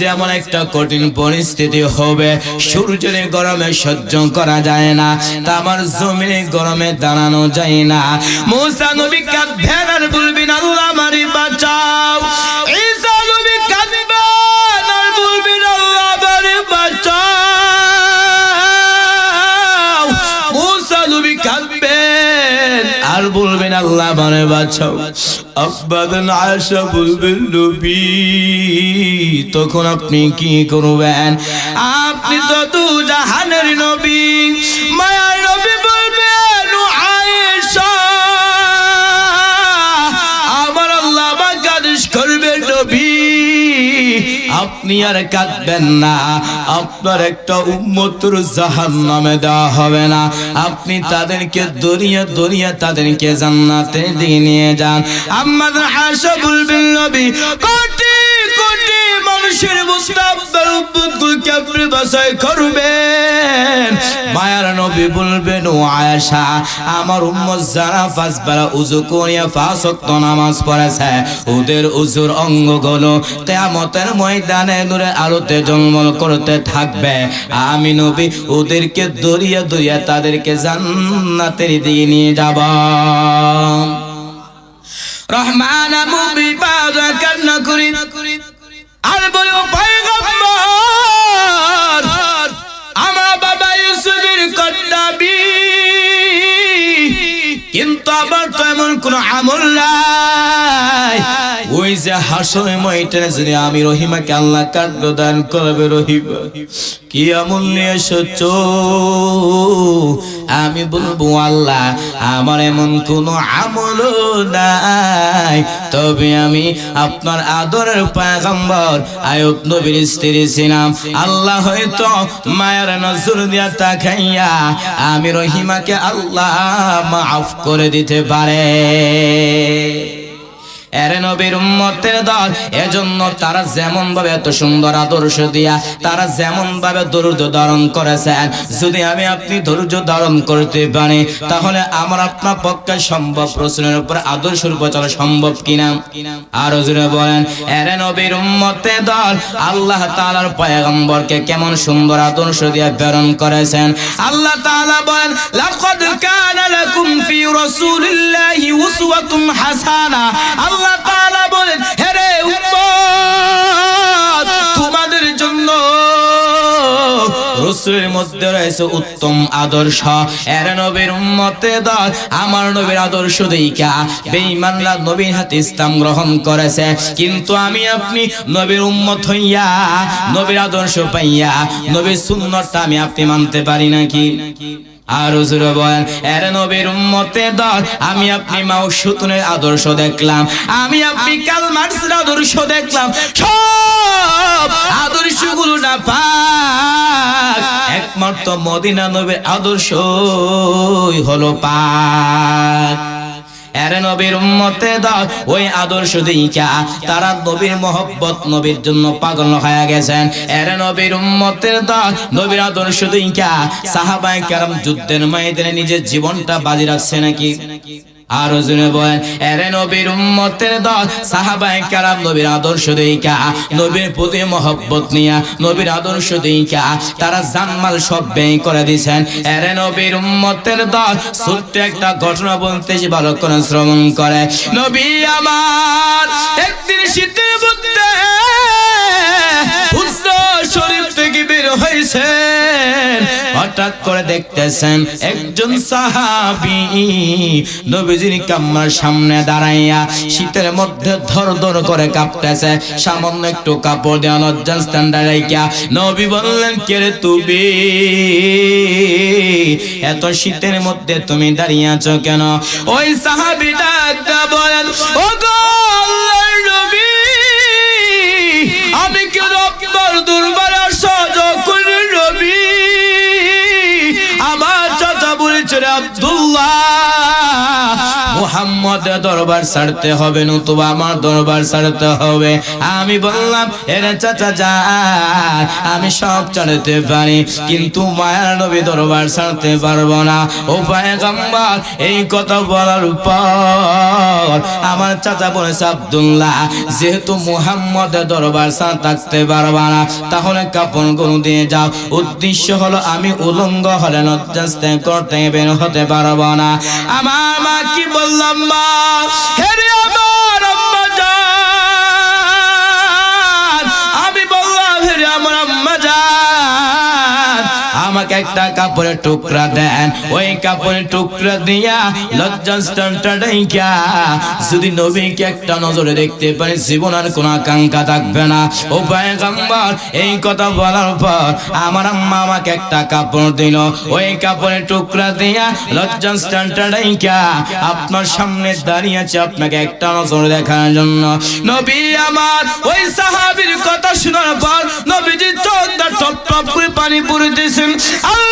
যেমন একটা কঠিন পরিস্থিতি হবে। সূর্যের গরমে সহ্য করা যায় না তামার জমিনে গরমে দাঁড়ানো যায় না। মুসা নবী ভেড়ার বলবি না আল্লাহ আমারে বাঁচাও। মানে বাঁচাও আব্বাদান আশা বলবেন নবী তখন আপনি কি করবেন? আপনি তো তু জাহানের নবী, মায়ার নবী আপনি আর কাঁদবেন না। আপনার একটা উম্মতুর জাহান নামে দেওয়া হবে না। আপনি তাদেরকে দরিয়া দরিয়া তাদেরকে জান্নাতে দিয়ে নিয়ে যান। আমাদের আশা বলবেন নবী কোটি কোটি মানুষের মুস্তাব্বার আপনি করবেন। মায়ার নবী বলবেন, ও আয়েশা, আমার উম্মত যারা পাঁচ বেলা উজু করিয়া পাঁচ ওয়াক্ত নামাজ পড়েছে। ওদের উজুর অঙ্গগুলো কিয়ামতের ময়দানে দূরে আলোতে জন্মল করতে থাকবে। আমি নবী, ওদেরকে দরিয়া দরিয়া তাদেরকে জান্নাতের দিকে নিয়ে যাব। রহমান মুবি বাজা কান্না করি। আর বলো পয়গম্বর আমার বাবা ইউসুফের কন্যাবি কিন্তু আবার তো এমন কোন আমল নাই। ওই যে হাসরে ময়টানে যদি আমি রহিমাকে আল্লাহ কাণ্ড দান করবে রহিমা, কি আমল নিয়ে এসেছ? আমি বলব, আল্লাহ, আমার এমন কোন আমল নাই। তবে আমি আপনার আদরের পায়গম্বর, আয়ুব নবীর স্ত্রী ছিলাম। আল্লাহ হয়তো মায়ের নজর দিয়া তাকাইয়া আমি রহিমাকে আল্লাহ মাফ করে দিতে পারে। এরে নবীর উম্মতের দল, এজন্য তারা যেমন ভাবে এত সুন্দর আদর্শ দিয়া, তারা যেমন ভাবে ধৈর্য ধারণ করেছেন। যদি আমি আপনি ধৈর্য ধারণ করতে পারি, তাহলে আমার আপনার পক্ষে সম্ভব প্রশ্নের উপর চলা সম্ভব কিনা? আরও জুড়ে বলেন নবীর দল আল্লাহ পয়গম্বরকে কেমন সুন্দর আদর্শ দিয়ে প্রেরণ করেছেন। আল্লাহ তাআলা বলেন কানা লাকুম ফি রাসূলিল্লাহি উসওয়াতুন হাসানা। আল্লাহ তাআলা বলেন তোমাদের জন্য রসুলের মধ্যে রয়েছে উত্তম আদর্শ। এর নবীর দল, আমার নবীর আদর্শ দেইকা বেঈমানরা নবীর হাতে ইসলাম গ্রহণ করেছে। কিন্তু আমি আপনি নবীর উম্মত হইয়া, নবীর আদর্শ পাইয়া, নবীর সুন্নতটা আমি আপনি মানতে পারি নাকি? আর বলেন, এর নবীর আমি আপনি মাও সুতুনের আদর্শ দেখলাম, আমি আপনি কাল মার্সের আদর্শ দেখলাম, সব আদর্শগুলো না পাক, একমাত্র মদিনা নবীর আদর্শ হলো পাক। এরে নবীর উম্মতে দল, ওই আদর্শ দিকা তারা নবীর মহব্বত, নবীর জন্য পাগল হয়ে গেছেন। এরে নবীর উম্মতের দল, নবীর আদর্শ দিকা সাহাবায়ে কেরাম যুদ্ধের ময়দানে নিজের জীবনটা বাজি রাখছে নাকি? আরও জনে বলেন, এরে নবীর উম্মতের দল, সাহাবায়ে কেরাম নবীর আদর্শ দেইকা, নবীর প্রতি মহব্বত নিয়া নবীর আদর্শ দেইকা, তারা জানমাল সব ব্যয় করে দিয়েছেন এরে নবীর উম্মতের দল, ছোট্ট একটা ঘটনা বলতেছি ভালো করে শ্রবণ করে, নবী আমার, একদিন শীতের মধ্যে থেকে বের হয়েছেন। হঠাৎ করে দেখতেছেন একজন সাহাবি নবীজির সামনে দাঁড়াইয়া শীতের মধ্যে ধর ধর করে কাঁপতেছে। সামান্য একটু কাপড় দেওয়া লজ্জা দাঁড়াইয়া নবী বললেন, কে রে তুমি? এত শীতের মধ্যে তুমি দাঁড়িয়ে আছো কেন? ওই সাহাবিটা একটা বলেন ও গো আপনার দুর্বার সহযোগ রবি আমার চাচা বলেছিল আব্দুল্লাহ। মুহাম্মদ দরবার ছাড়তে হবে, নতুবা আমার দরবার ছাড়তে হবে। আমি বললাম, এর চাচা যা, আমি সব ছাড়তে পারি, কিন্তু মায়ার নবী দরবার ছাড়তে পারব না। ও পায়গম্বর, এই কথা বলার পর আমার চাচা বলেছে, আব্দুল্লাহ, যেহেতু মুহাম্মদের দরবার সাথ থাকতে পারবা না, তাহলে কাপড়গুলো দিয়ে যাও। উদ্দেশ্য হলো, আমি উলঙ্গ হলে লজ্জাস্তে করতে বের হতে পারব না। আমার মা কি বললাম মা হেরে আমাকে একটা কাপড়ের টুকরা দেন। ওই কাপড়ের টুকরা দিয়া যদি নবীকে একটা নজরে দেখতে পারি আকাঙ্ক্ষা থাকবে না। এই কথা বলার পর আমার আম্মা আমাকে একটা কাপড় দিল। ওই কাপড়ের টুকরা দিয়া আপনার সামনে দাঁড়িয়ে আছে আপনাকে একটা নজর দেখার জন্য। নবী আমার ওই সাহাবীর কথা শোনার পর নবীজি টপ টপ করে পানি পড়িতেছেন। আল্লাহ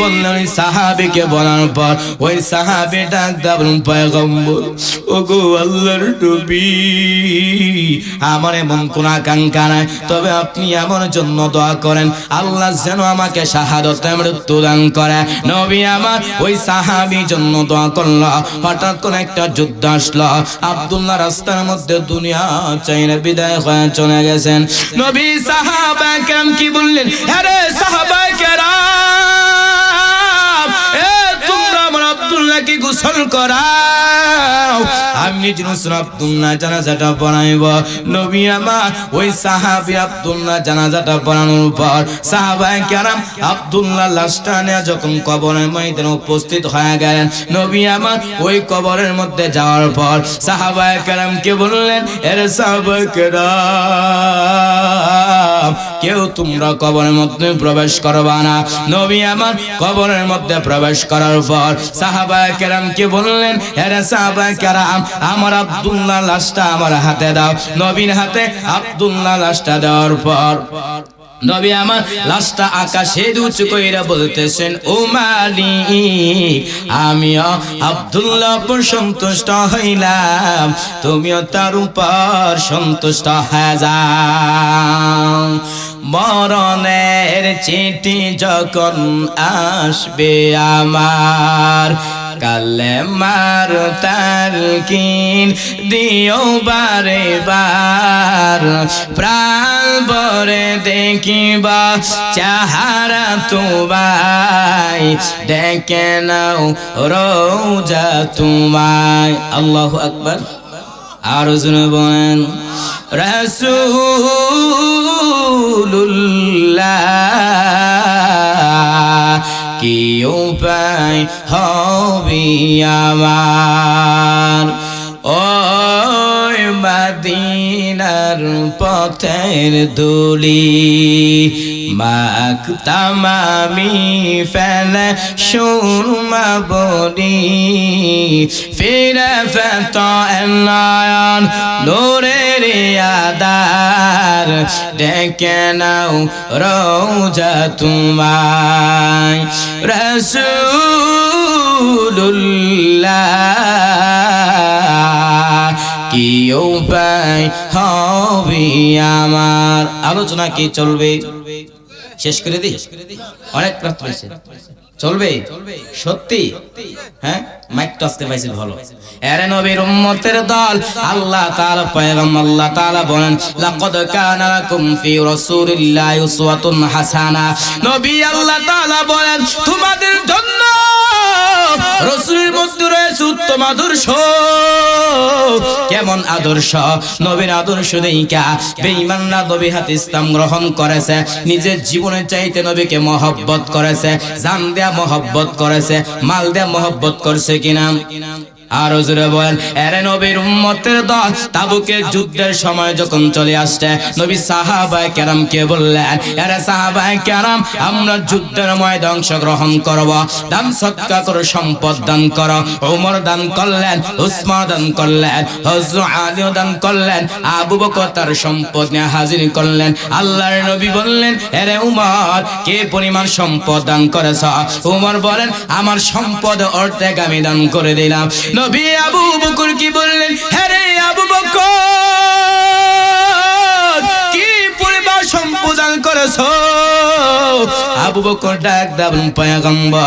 বললেন, ওই সাহাবিকে বলার পর ওই সাহাবি পয়গম্বর। ও গো আল্লাহর নবী, আমার এমন কোন আকাঙ্ক্ষা নাই। তবে আপনি আমার জন্য দোয়া করেন, আল্লাহ যেন আমাকে শাহাদতে করে। নবী আমার, ওই সাহাবি জন্য দোয়া করল। হঠাৎ কোন একটা যুদ্ধ আসলো। আব্দুল্লাহ রাস্তার মধ্যে দুনিয়া চাইলে বিদায় হয়ে চলে গেছেন। নবী সাহাবা কেরাম কি বললেন আরে সাহাবা করাও। আমি আব্দুল্লাহ জানাজাটা পড়াইব নবী আমার ওই সাহাবি আব্দুল্লাহ জানাজাটা পড়ানোর পর সাহাবায়ে কেরাম আব্দুল্লাহ যখন কবরের উপস্থিত হয়ে গেলেন, নবী আমার ওই কবরের মধ্যে যাওয়ার পর সাহাবায়ে কেরাম কে বললেন, এর সাহাবায়ে কেরাম কেউ তোমরা কবরের মধ্যে প্রবেশ করবা না। নবী আমার কবরের মধ্যে প্রবেশ করার পর সাহাবা কেরাম কি বললেন হ্যাঁ সাহাবা কেরাম, আমার আব্দুল্লাহ লাশটা আমার হাতে দাও। নবীর হাতে আব্দুল্লাহ লাশটা দেওয়ার পর নবী আমার লাশটা আকাশে উঁচু কইরা বলতেছেন, ও মালিক, আমিও আব্দুল্লাহ উপর সন্তুষ্ট হইলাম, তুমিও তার উপর সন্তুষ্ট হয়ে যাও। মরণের চিঠি যখন আসবে আমার কালে মার তার কিন, দিও বারে বার। প্রাণ বরে দেখিবা, চাহারা তোমায়। ডেকে নাও রোজা তোমায়। আল্লাহু আকবার। আর শুনে বলেন রসুল্লাহ কি উপায় হবি আমার ওই মাদিনার পথের দুলি মাকতাম আমি ফেলে সুরমা বলি। ফিরে ফেত নয়ন নোরের আদার ডেকে নাও রোজা তোমায়। রসুল্লাহ কি উপায় হবে আমার? আলোচনা কি চলবে? শেষ করে দিই? অনেক রাত চলবে? সত্যি? হ্যাঁ? মাইক তো পাইছে পাইছি ভালো। এর নবীর উম্মতের দল, আল্লাহ তাআলা পয়গম আল্লাহ তাআলা বলেন, লাকাদ কানা লাকুম ফি রাসূলিল্লাহি উসওয়াতুন হাসানা। নবী আল্লাহ তাআলা বলেন, তোমাদের জন্য রাসূলের মধ্যে রয়েছে উত্তম আদর্শ। কেমন আদর্শ? নবীর আদর্শ দেইকা বেঈমানরা নবী হাতে ইসলাম গ্রহণ করেছে। নিজের জীবনের চাইতে নবীকে মহব্বত করেছে। জান দেয়া মহব্বত করেছে। মাল দেয়া মহব্বত করছে কিনা? আরও জোরে বলেন, এরে নবীর উম্মতের দল তাবুকের যুদ্ধের সময় যখন চলে আসছে, নবী সাহাবায়ে কে বললেন, এরে সাহাবায়ে কেরাম, আমরা যুদ্ধের ময়দানে অংশগ্রহণ করব, দান সৎকা করে সম্পদ দান করো। ওমর দান করলেন, উসমান দান করলেন, হযরত আলী দান করলেন, আবু বকর সম্পদ নিয়ে হাজির করলেন। আল্লাহর নবী বললেন, এরে উমর, কে পরিমাণ সম্পদ দান করেছ? উমর বলেন, আমার সম্পদ অর্ধেক আমি দান করে দিলাম। নবী আবু বকর কি বললেন? হ্যারে আবু বকর, কি পরিবার সম্প্রদান দান করেছ? আবু বকর ডাক দাবন পয়গম্বর